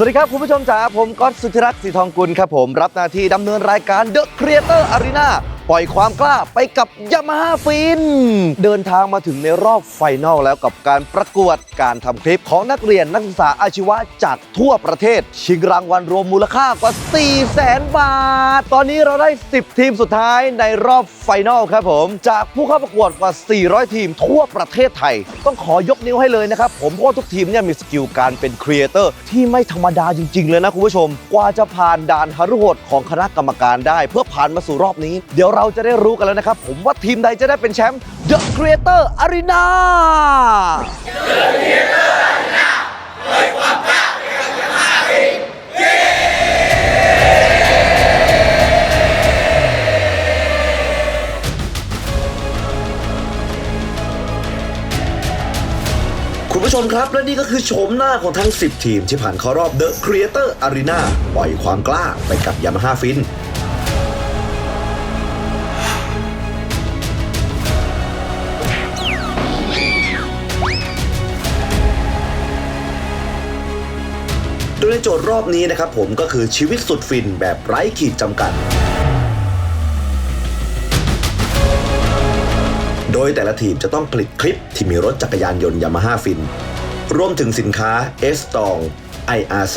สวัสดีครับ คุณผู้ชมจ๋าผมก๊อตสุธิรักษ์สีทองกุลครับผม รับหน้าที่ดำเนินรายการ The Creator Arena ปล่อยความกล้าไปกับยามาฮ่าฟิน เดินทางมาถึงในรอบไฟนอลแล้วกับการประกวดการทำคลิปของนักเรียนนักศึกษาอาชีวะจากทั่วประเทศ ชิงรางวัลรวมมูลค่ากว่า 4 0 0แสนบาท ตอนนี้เราได้ 10 ทีมสุดท้ายในรอบไฟนอลครับผม จากผู้เข้าประกวดกว่า 400 ทีมทั่วประเทศไทย ต้องขอยกนิ้วให้เลยนะครับผมเพราะทุกทีมเนี่ยมีสกิลการเป็นครีเอเตอร์ที่ไม่ธรรมดาจริง ๆ เลยนะคุณผู้ชม กว่าจะผ่านด่านหฤโหดของคณะกรรมการได้ เพื่อผ่านมาสู่รอบนี้เดี๋ยวเราราจะได้รู้กันแล้วนะครับ ผมว่าทีมใดจะได้เป็นแชมป์ The Creator Arena คุณผู้ชมครับ และนี่ก็คือโฉมหน้าของทั้ง 10 ทีมที่ผ่านเข้ารอบ The Creator Arena ปล่อยความกล้าไปกับ Yamaha Fin ในโจทย์รอบนี้นะครับผมก็คือชีวิตสุดฟินแบบไร้ขีดจำกัด โดยแต่ละทีมจะต้องผลิตคลิปที่มีรถจักรยานยนต์ยามาฮ่าฟิน รวมถึงสินค้า S ตอง IRC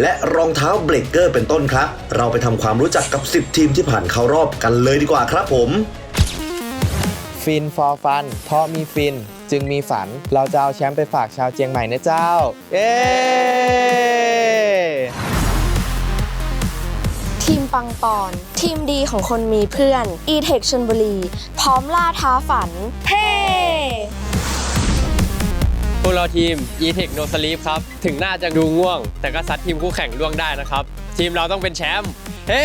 และรองเท้าเบรกเกอร์เป็นต้นครับ เราไปทำความรู้จักกับ 10 ทีมที่ผ่านเข้ารอบกันเลยดีกว่าครับผม ฟิน for fun เพราะมีฟิน จึงมีฝันเราจะเอาแชมป์ไปฝากชาวเจียงใหม่นะเจ้า เย้ทีมปังปอน ทีมดีของคนมีเพื่อน e-tech ชนบุรี พร้อมล่าท้าฝัน เฮ้พวกเราทีม e-tech no sleep ครับ ถึงหน้าจะดูง่วง แต่ก็ซัดทีมคู่แข่งล่วงได้นะครับ ทีมเราต้องเป็นแชมป์ เฮ้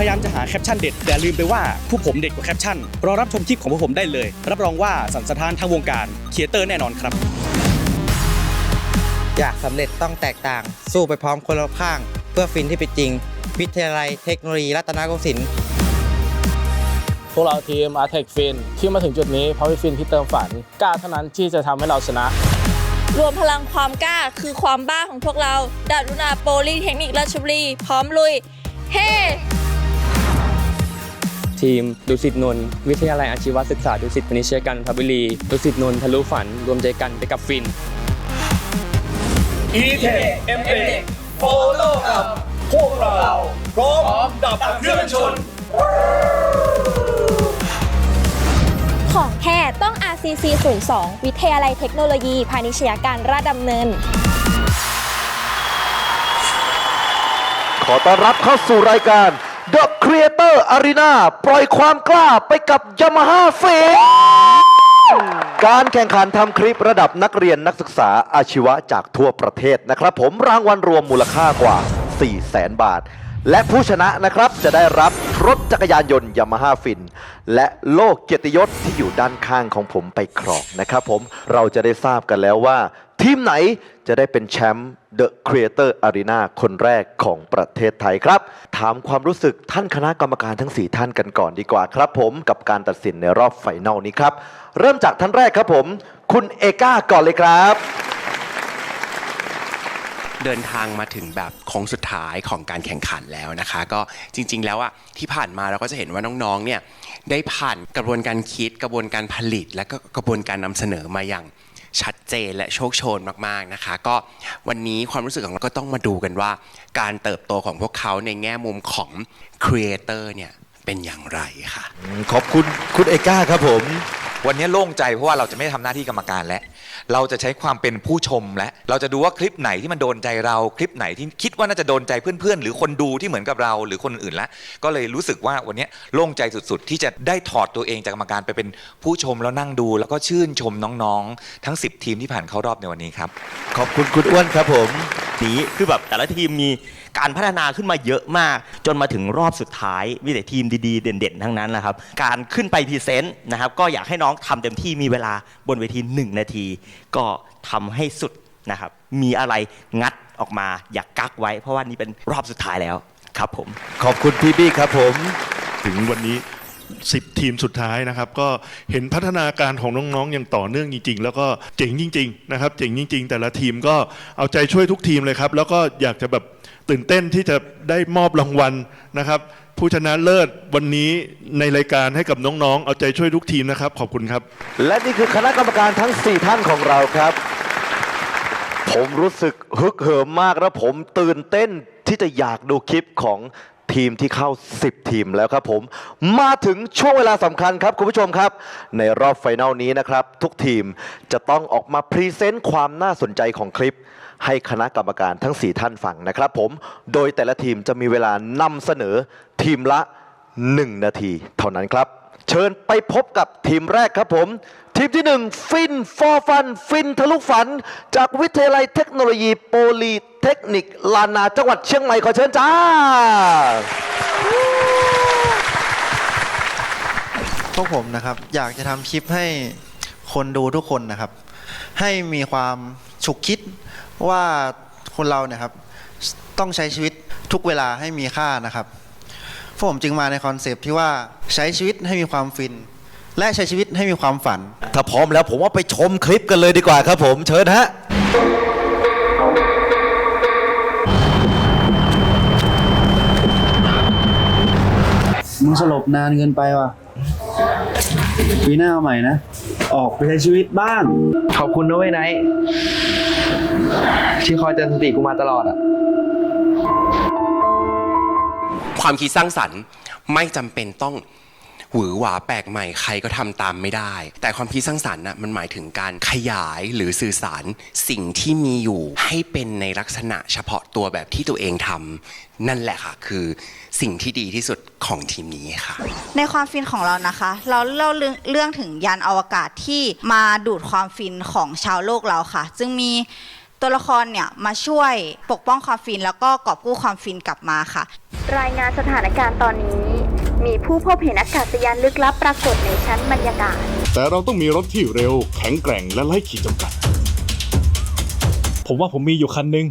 พยายามจะหาแคปชั่นเด็ด แต่ลืมไปว่าผู้ผมเด็ดกว่าแคปชั่นรอรับชมคลิปของพวกผมได้เลย รับรองว่าสันสถานทางวงการเคียเตอร์แน่นอนครับ อยากสำเร็จต้องแตกต่าง สู้ไปพร้อมคนละข้าง เพื่อฟินที่เป็นจริง วิทยาลัยเทคโนโลยีรัตนโกสินทร์พวกเราทีม a r t e c Fin ที่มาถึงจุดนี้เพราะพี่ฟินที่เติมฝันกล้าเท่านั้นที่จะทำให้เราชนะ รวมพลังความกล้าคือความบ้าของพวกเราดารุณาโปลีเทคนิคราชบุรี พร้อมลุย เฮ้ ทีม ดุสิตนนท์วิทยาลัยอาชีวศึกษา ดุสิตพนิชยการนนทบุรี ดุสิตนนท์ทะลุฝัน รวมใจกันไปกับฟินของแท้ต้อง RCC 02 วิทยาลัยเทคโนโลยีพาณิชยการราชดำเนิน ขอต้อนรับเข้าสู่รายการ The Creator Arena ปล่อยความกล้าไปกับ Yamaha f i n การแข่งขันทำคลิประดับนักเรียนนักศึกษาอาชีวะจากทั่วประเทศนะครับ ผมรางวัลรวมมูลค่ากว่า 4 0 0แสนบาท และผู้ชนะนะครับจะได้รับรถจักรยานยนต์ยามาฮ่าฟิน และโลกเกียรติยศที่อยู่ด้านข้างของผมไปครองนะครับผมเราจะได้ทราบกันแล้วว่า ทีมไหนจะได้เป็นแชมป์ The Creator Arena คนแรกของประเทศไทยครับ ถามความรู้สึกท่านคณะกรรมการทั้ง 4 ท่านกันก่อนดีกว่าครับผมกับการตัดสินในรอบไฟนอลนี้ครับ เริ่มจากท่านแรกครับผม คุณเอก้าก่อนเลยครับ เดินทางมาถึงแบบโค้งสุดท้ายของการแข่งขันแล้วนะคะ ก็จริง ๆ แล้วอะที่ผ่านมาเราก็จะเห็นว่าน้องๆเนี่ยได้ผ่านกระบวนการคิดกระบวนการผลิต และก็กระบวนการนำเสนอมาอย่าง ชัดเจนและโชคโชนมากๆนะคะ ก็วันนี้ความรู้สึกของเราก็ต้องมาดูกันว่า การเติบโตของพวกเขาในแง่มุมของครีเอเตอร์เนี่ยเป็นอย่างไรค่ะ ขอบคุณคุณเอก้าครับผม วันนี้โล่งใจเพราะว่าเราจะไม่ทำหน้าที่กรรมการแล้ว เราจะใช้ความเป็นผู้ชมและเราจะดูว่าคลิปไหนที่มันโดนใจเราคลิปไหนที่คิดว่าน่าจะโดนใจเพื่อนๆ หรือคนดูที่เหมือนกับเราหรือคนอื่นแล้วก็เลยรู้สึกว่าวันนี้โล่งใจสุดๆ ที่จะได้ถอดตัวเองจากกรรมการไปเป็นผู้ชมแล้วนั่งดู แล้วก็ชื่นชมน้องๆ ทั้ง 10 ทีมที่ผ่านเข้ารอบในวันนี้ครับขอบคุณคุณอ้วนครับผมนี้คือแบบแต่ละทีมมีการพัฒนาขึ้นมาเยอะมาก จนมาถึงรอบสุดท้ายมีแต่ทีมดีๆ เด่นๆ ทั้งนั้นนะครับ การขึ้นไปพรีเซนต์นะครับก็อยากให้น้องทำเต็มที่มีเวลาบนเวที 1 นาที ก็ทำให้สุดนะครับมีอะไรงัดออกมาอย่ากกักไว้ เพราะว่านี่เป็นรอบสุดท้ายแล้วครับผม ขอบคุณพี่บี้ครับผม ถึงวันนี้ 10 ทีมสุดท้ายนะครับ ก็เห็นพัฒนาการของน้องๆอย่างต่อเนื่องจริง ๆ แล้วก็เจ๋งจริง ๆ นะครับ เจ๋งจริง ๆ แต่ละทีมก็เอาใจช่วยทุกทีมเลยครับ แล้วก็อยากจะแบบตื่นเต้นที่จะได้มอบรางวัลนะครับผู้ชนะเลิศวันนี้ในรายการให้กับน้องๆ เอาใจช่วยทุกทีมนะครับ ขอบคุณครับ และนี่คือคณะกรรมการทั้ง 4 ท่านของเราครับ ผมรู้สึกฮึกเหิมมากและผมตื่นเต้นที่จะอยากดูคลิปของ ทีมที่เข้า 10 ทีมแล้วครับผม มาถึงช่วงเวลาสำคัญครับคุณผู้ชมครับ ในรอบไฟนอลนี้นะครับ ทุกทีมจะต้องออกมาพรีเซนต์ความน่าสนใจของคลิป ให้คณะกรรมการทั้ง 4 ท่านฟังนะครับผม โดยแต่ละทีมจะมีเวลานำเสนอทีมละ 1 นาที เท่านั้นครับ เชิญไปพบกับทีมแรกครับผม ทีมที่1ฟินฟอร์ฟัน ฟินทะลุฝัน จากวิทยาลัยเทคโนโลยีโปลีเทคนิคลานาจังหวัดเชียงใหม่ขอเชิญจ้า พวกผมนะครับ อยากจะทำคลิปให้คนดูทุกคนนะครับ ให้มีความฉุกคิดว่าคนเราเนี่ยครับ ต้องใช้ชีวิตทุกเวลาให้มีค่านะครับ พวกผมจึงมาในคอนเซปต์ที่ว่าใช้ชีวิตให้มีความฟิน และใช้ชีวิตให้มีความฝัน ถ้าพร้อมแล้วผมว่าไปชมคลิปกันเลยดีกว่าครับผมเชิญฮะมึงสลบนานเกินไปว่ะปีหน้าเอาใหม่นะ ออกไปใช้ชีวิตบ้าง ขอบคุณนะเว้ยไนท์ที่คอยเตือนสติกูมาตลอดอะ ความคิดสร้างสรรค์ ไม่จำเป็นต้องหวือหวาแปลกใหม่ใครก็ทำตามไม่ได้ แต่ความคิดสร้างสรรค์น่ะมันหมายถึงการขยายหรือสื่อสารสิ่งที่มีอยู่ให้เป็นในลักษณะเฉพาะตัวแบบที่ตัวเองทำนั่นแหละค่ะ คือสิ่งที่ดีที่สุดของทีมนี้ค่ะ ในความฟินของเรานะคะ เราเล่าเรื่องเรื่องถึงยานอวกาศที่มาดูดความฟินของชาวโลกเราค่ะ จึงมีตัวละครเนี่ยมาช่วยปกป้องความฟินแล้วก็กอบกู้ความฟินกลับมาค่ะ รายงานสถานการณ์ตอนนี้ มีผู้พบเห็นอากาศยานลึกลับปรากฏในชั้นบรรยากาศ แต่เราต้องมีรถที่เร็ว แข็งแกร่งและไร้ขีดจำกัด ผมว่าผมมีอยู่คันหนึง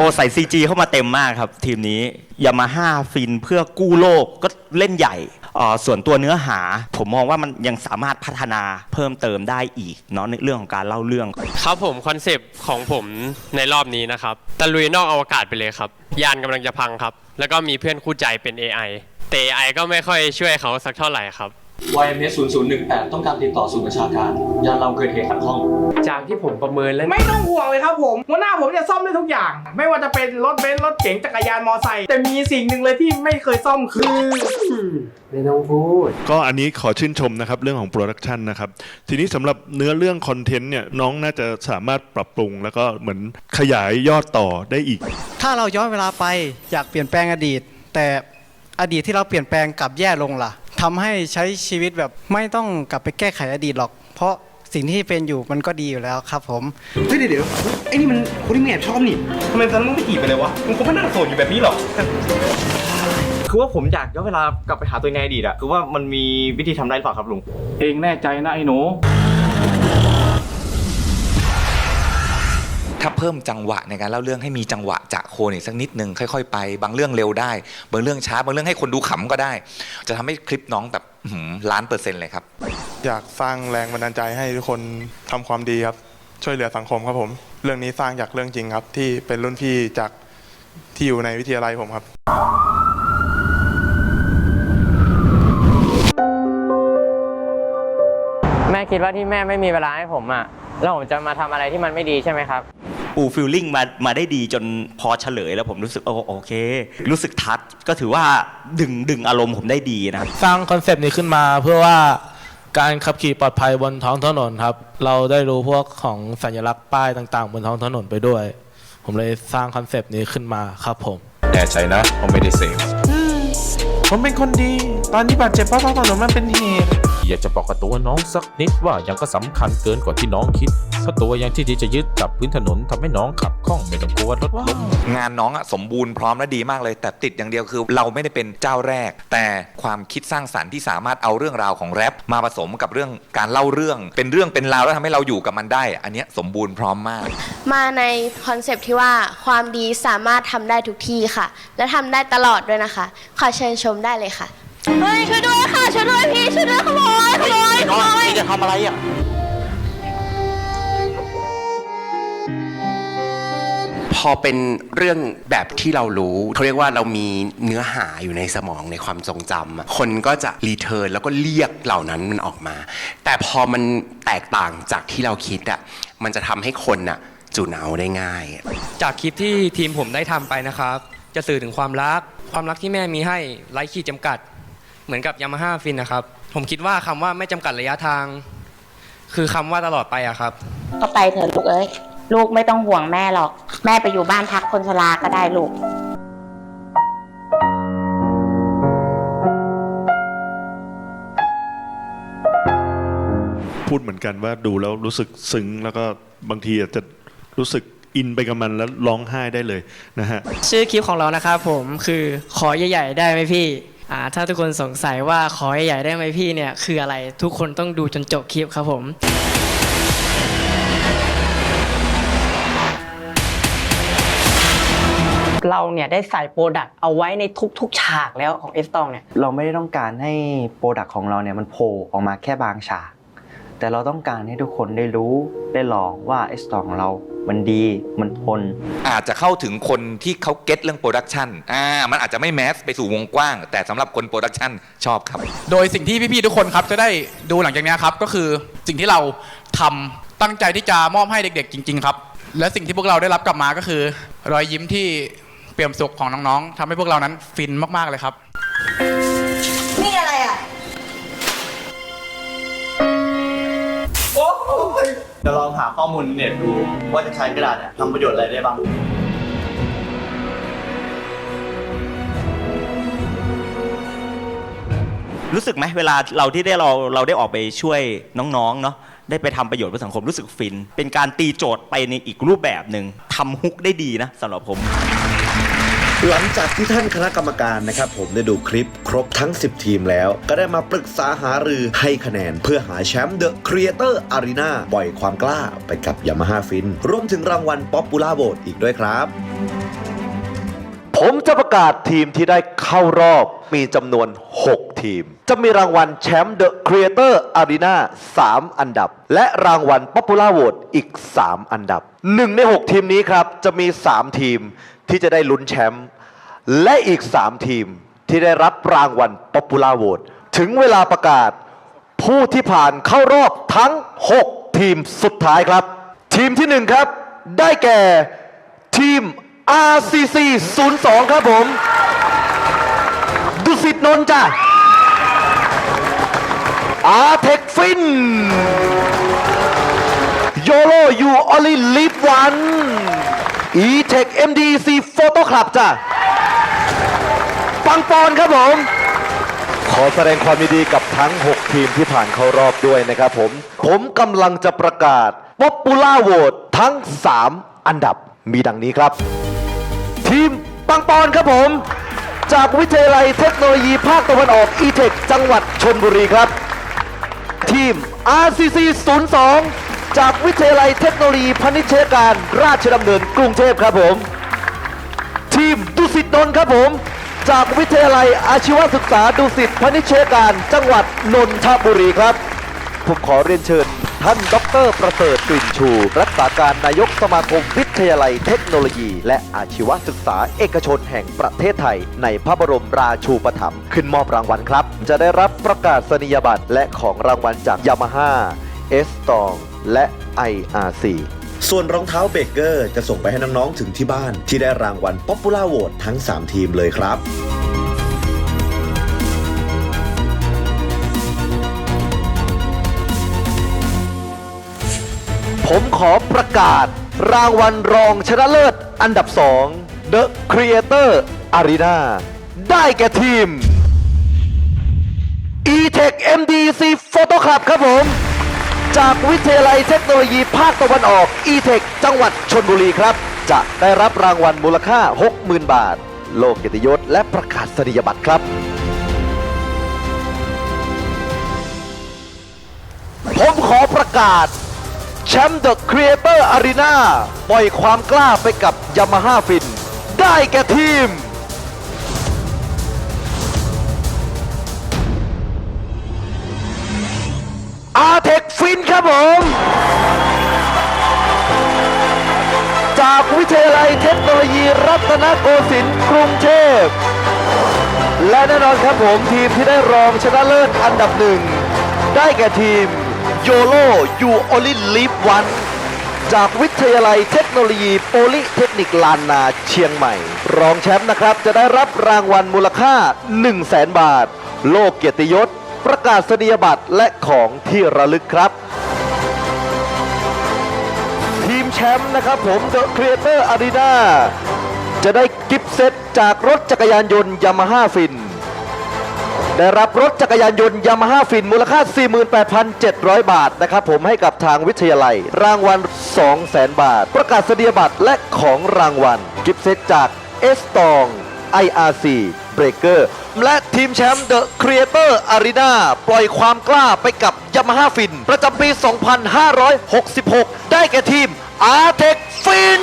อ้ใส่ CG เข้ามาเต็มมากครับ ทีมนี้ยามาฮ่าฟินเพื่อกู้โลกก็เล่นใหญ่อ่าส่วนตัวเนื้อหา ผมมองว่ามันยังสามารถพัฒนาเพิ่มเติมได้อีกเนาะในเรื่องของการเล่าเรื่อง ครับผมคอนเซปต์ของผมในรอบนี้นะครับตะลุยนอกอวกาศไปเลยครับยานกำลังจะพังครับ แล้วก็มีเพื่อนคู่ใจเป็น AI แต่ AI ก็ไม่ค่อยช่วยเขาสักเท่าไหร่ครับ YMS 0018 ต้องการติดต่อศูนย์ประชาการ ยานเราเกิดเหตุขัดข้อง จากที่ผมประเมินแล้วไม่ต้องห่วงเลยครับผมหัวหน้าผมจะซ่อมได้ทุกอย่าง ไม่ว่าจะเป็นรถเบนซ์รถเก๋งจักรยานมอไซค์แต่มีสิ่งหนึ่งเลยที่ไม่เคยซ่อมคือไม่ต้องพูด ก็อันนี้ขอชื่นชมนะครับเรื่องของโปรดักชันนะครับ ทีนี้สำหรับเนื้อเรื่องคอนเทนต์เนี่ยน้องน่าจะสามารถปรับปรุง แล้วก็เหมือนขยายยอดต่อได้อีก ถ้าเราย้อนเวลาไปอยากเปลี่ยนแปลงอดีต แต่อดีตที่เราเปลี่ยนแปลงกลับแย่ลงล่ะ ทำให้ใช้ชีวิตแบบไม่ต้องกลับไปแก้ไขอดีตหรอก เพราะสิ่งที่เป็นอยู่มันก็ดีอยู่แล้วครับผม เฮ้ยเดี๋ยวไอ้นี่มันคนที่แอบชอบนี่ทำไมตอนนั้นมึงไม่จีบไปเลยวะมึงคงไม่นั่งโสดอยู่แบบนี้หรอกคือว่าผมอยากย้อนเวลากลับไปหาตัวเองในอดีตอะคือว่ามันมีวิธีทำได้หรือเปล่าครับลุง เองแน่ใจนะไอ้หนู ถ้าเพิ่มจังหวะในการเล่าเรื่องให้มีจังหวะจะโคนอีกสักนิดนึงค่อยๆไป บางเรื่องเร็วได้ บางเรื่องช้า บางเรื่องให้คนดูขำก็ได้ จะทำให้คลิปน้องแบบอื้อหือล้านเปอร์เซ็นต์เลยครับ อยากสร้างแรงบันดาลใจให้ทุกคนทำความดีครับ ช่วยเหลือสังคมครับผม เรื่องนี้สร้างจากเรื่องจริงครับ ที่เป็นรุ่นพี่จากที่อยู่ในวิทยาลัยผมครับแม่คิดว่าที่แม่ไม่มีเวลาให้ผมอะ แล้วผมจะมาทำอะไรที่มันไม่ดีใช่ไหมครับ ปูฟิลลิ่งมามาได้ดีจนพอเฉลยแล้วผมรู้สึกโอโอเค รู้สึกทัดก็ถือว่าดึงดึงอารมณ์ผมได้ดีนะครับ สร้างคอนเซปต์นี้ขึ้นมาเพื่อว่าการขับขี่ปลอดภัยบนท้องถนนครับ เราได้รู้พวกของสัญลักษณ์ป้ายต่างๆ บนท้องถนนไปด้วย ผมเลยสร้างคอนเซปต์นี้ขึ้นมาครับผม แน่ใจนะว่าไม่ได้เสพผมเป็นคนดี ตอนที่บาดเจ็บเพราะท้องถนนมันเป็นเหตุ อยากจะบอกกับตัวน้องสักนิดว่ายังก็สำคัญเกินกว่าที่น้องคิดเธราะตัวยังที่จะยึดกับพื้นถนนทำให้น้องขับคล่องไม่ต้องกลัวรถล้มงานน้องอะสมบูรณ์พร้อมและดีมากเลย แต่ติดอย่างเดียวคือเราไม่ได้เป็นเจ้าแรก แต่ความคิดสร้างสรรค์ที่สามารถเอาเรื่องราวของแรปมาผสมกับเรื่องการเล่าเรื่อง เป็นเรื่องเป็นราวแล้วทำให้เราอยู่กับมันได้ อันเนี้ยสมบูรณ์พร้อมมาก มาในคอนเซปต์ที่ว่าความดีสามารถทำได้ทุกที่ค่ะ และทำได้ตลอดด้วยนะคะ ขอเชิญชมได้เลยค่ะเฮ้ยช่วยด้วยค่ะ ช่วยด้วยพี่ช่วยด้วยขโมยขโมยขโมยจะทำอะไรอะพอเป็นเรื่องแบบที่เรารู้เขาเรียกว่าเรามีเนื้อหาอยู่ในสมองในความทรงจำอะคนก็จะรีเทิร์นแล้วก็เรียกเหล่านั้นมันออกมา แต่พอมันแตกต่างจากที่เราคิดอะมันจะทำให้คนอะจูนเอาได้ง่าย จากคลิปที่ทีมผมได้ทำไปนะครับ จะสื่อถึงความรัก ความรักที่แม่มีให้ไร้ขีดจำกัด เหมือนกับยามาฮ่าฟินนะครับ ผมคิดว่าคำว่าไม่จำกัดระยะทาง คือคำว่าตลอดไปอะครับ ก็ไปเถอะลูกเอ้ย ลูกไม่ต้องห่วงแม่หรอก แม่ไปอยู่บ้านพักคนชราก็ได้ลูก พูดเหมือนกันว่าดูแล้วรู้สึกซึ้งแล้วก็บางทีอาจจะรู้สึกอินไปกับมันแล้วร้องไห้ได้เลยนะฮะ ชื่อคลิปของเรานะครับผมคือขอใหญ่ ๆ ได้ไหมพี่ อ่าถ้าทุกคนสงสัยว่าขอใหญ่ๆได้ไหมพี่เนี่ยคืออะไรทุกคนต้องดูจนจบคลิปครับผมเราเนี่ยได้ใส่โปรดักต์เอาไว้ในทุกๆ ฉากแล้วของเอสตองเนี่ย เราไม่ได้ต้องการให้โปรดักต์ของเราเนี่ยมันโผล่ออกมาแค่บางฉาก แต่เราต้องการให้ทุกคนได้รู้ได้ลองว่าไอสตองของเรา มันดี มันทน อาจจะเข้าถึงคนที่เขาเก็ตเรื่องโปรดักชันอ่า มันอาจจะไม่แมสไปสู่วงกว้าง แต่สำหรับคนโปรดักชันชอบครับ โดยสิ่งที่พี่ๆทุกคนครับจะได้ดูหลังจากนี้ครับ ก็คือสิ่งที่เราทำตั้งใจที่จะมอบให้เด็กๆ จริง ๆ ครับ และสิ่งที่พวกเราได้รับกลับมาก็คือ รอยยิ้มที่เปี่ยมสุขของน้องๆทำให้พวกเรานั้นฟินมากๆเลยครับ นี่อะไร อะลองหาข้อมูลในเน็ตดูว่าจะใช้กระดาษเนี่ยทำประโยชน์อะไรได้บ้าง รู้สึกไหมเวลาเราที่ได้เราเราได้ออกไปช่วยน้องๆเนาะได้ไปทำประโยชน์เพื่อสังคมรู้สึกฟิน เป็นการตีโจทย์ไปในอีกรูปแบบหนึ่งทำฮุกได้ดีนะสำหรับผม หลังจากที่ท่านคณะกรรมการนะครับผมได้ดูคลิปครบทั้ง 10 ทีมแล้ว ก็ได้มาปรึกษาหารือให้คะแนน เพื่อหาแชมป์เดอะครีเอเตอร์อารีนาปล่อยความกล้าไปกับยามาฮ่าฟิน รวมถึงรางวัลป๊อปปูล่าโบตอีกด้วยครับ ผมจะประกาศทีมที่ได้เข้ารอบมีจำนวน 6 ทีม จะมีรางวัลแชมป์ The Creator Arena 3 อันดับ และรางวัล Popular Vote อีก 3 อันดับ 1 ใน 6 ทีมนี้ครับ จะมี 3 ทีมที่จะได้ลุ้นแชมป์และอีก 3 ทีมที่ได้รับรางวัล Popular Vote ถึงเวลาประกาศ ผู้ที่ผ่านเข้ารอบทั้ง 6 ทีมสุดท้ายครับ ทีมที่ 1 ครับ ได้แก่ทีม RCC 02 ครับผม ดุสิตนนท์จ้ะอาเทคฟินโยโ o ยูออลิลิฟวันอีเทค MDC โฟโต้คลับจ้ะปังปอนครับผม ขอแสดงความยินดีกับทั้ง 6 ทีมที่ผ่านเข้ารอบด้วยนะครับผม ผมกำลังจะประกาศ Popular Vote ทั้ง 3 อันดับมีดังนี้ครับ ทีมปังปอนครับผม จากวิทยาลัยเทคโนโลยีภาคตะวันออก e-tech จังหวัดชนบุรีครับ ทีม RCC 02 จากวิทยาลัยเทคโนโลยีพาณิชยการราชดำเนินกรุงเทพครับผม ทีมดุสิตนนท์ครับผม จากวิทยาลัยอาชีวศึกษาดุสิตพนิชยการจังหวัดนนทบุรีครับ ผมขอเรียนเชิญท่านด รประเสริฐกลิ่นชู รักษาการนายกสมาคมวิทยาลัยเทคโนโลยี และอาชีวศึกษาเอกชนแห่งประเทศไทย ในพระบรมราชูปถัมภ์ขึ้นมอบรางวัลครับ จะได้รับประกาศนียบัตรและของรางวัลจากยามาฮ่าเอสตองและ IRC ส่วนรองเท้าเบเกอร์จะส่งไปให้น้อง ๆ ถึงที่บ้าน ที่ได้รางวัล Popular Vote ทั้ง 3 ทีมเลยครับ ขอประกาศ รางวัลรองชนะเลิศอันดับ 2 The Creator Arena ได้แก่ทีม e-tech MDC Photo Club ครับผม จากวิทยาลัยเทคโนโลยีภาคตะวันออก e-tech จังหวัดชนบุรีครับ จะได้รับรางวัลมูลค่า 60,000 บาท โลกเกียรติยศและประกาศนียบัตรครับ ผมขอประกาศ แชมป์ The Creator Arena ปล่อยความกล้าไปกับ Yamaha Fin ได้แก่ทีม อาเทคฟินครับผม จากวิทยาลัยเทคโนโลยีรัตนโกสินทร์กรุงเทพ และแน่นอนครับผมทีมที่ได้รองชนะเลิศอันดับหนึ่ง ได้แก่ทีม โยโลยูโอลิลีฟวันจากวิทยาลัยเทคโนโลยีโปลิเทคนิคลานนาเชียงใหม่ รองแชมป์นะครับจะได้รับรางวัลมูลค่า 1 0 0 0 0แสนบาท โลกเกียรติยศ ประกาศนียบัตรและของที่ระลึกครับ ทีมแชมป์นะครับผม The Creator Arena จะได้กิฟต์เซตจากรถจักรยานยนต์ยามาฮ่าฟิน ได้รับรถจักรยานยนต์ยามาฮ่าฟินมูลค่า 48,700 บาทนะครับผมให้กับทางวิทยาลัย รางวัล 200,000 บาท ประกาศนียบัตรและของรางวัล กิฟต์เซตจากเอสตอง IRC Breaker และทีมแชมป์ The Creator Arena ปล่อยความกล้าไปกับ Yamaha Fin ประจำปี 2566 ได้แก่ทีม Artec Fin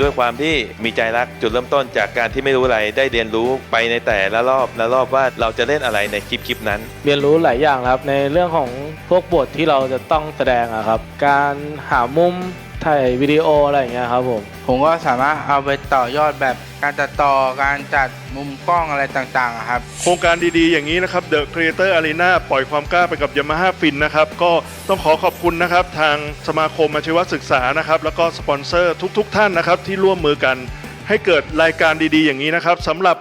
ด้วยความที่มีใจรักจุดเริ่มต้นจากการที่ไม่รู้อะไรได้เรียนรู้ไปในแต่ละรอบละรอบว่าเราจะเล่นอะไรในคลิปคลิปนั้น เรียนรู้หลายอย่างครับในเรื่องของพวกบทที่เราจะต้องแสดงอะครับ การหามุม ถ่ายวิดีโออะไรอย่างเงี้ยครับผม ผมก็สามารถเอาไปต่อยอดแบบการตัดต่อการจัดมุมกล้องอะไรต่างๆอะครับ โครงการดีๆ อย่างนี้นะครับ The Creator Arena ปล่อยความกล้าไปกับ Yamaha Fin นะครับ ก็ต้องขอขอบคุณนะครับ ทางสมาคมอาชีวศึกษานะครับ แล้วก็สปอนเซอร์ทุกๆ ท่านนะครับ ที่ร่วมมือกัน ให้เกิดรายการดีๆ อย่างนี้นะครับสำหรับ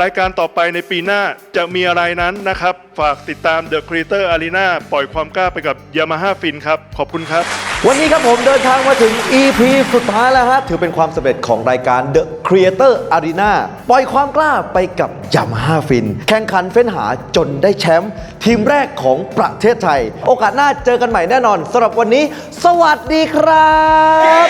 รายการต่อไปในปีหน้าจะมีอะไรนั้นนะครับ ฝากติดตาม The Creator Arena ปล่อยความกล้าไปกับ Yamaha Fin ครับ ขอบคุณครับ วันนี้ครับผมเดินทางมาถึง EP สุดท้ายแล้วฮะ ถือเป็นความสำเร็จของรายการ The Creator Arena ปล่อยความกล้าไปกับ Yamaha Fin แข่งขันเฟ้นหาจนได้แชมป์ทีมแรกของประเทศไทย โอกาสหน้าเจอกันใหม่แน่นอนสำหรับวันนี้ สวัสดีครับ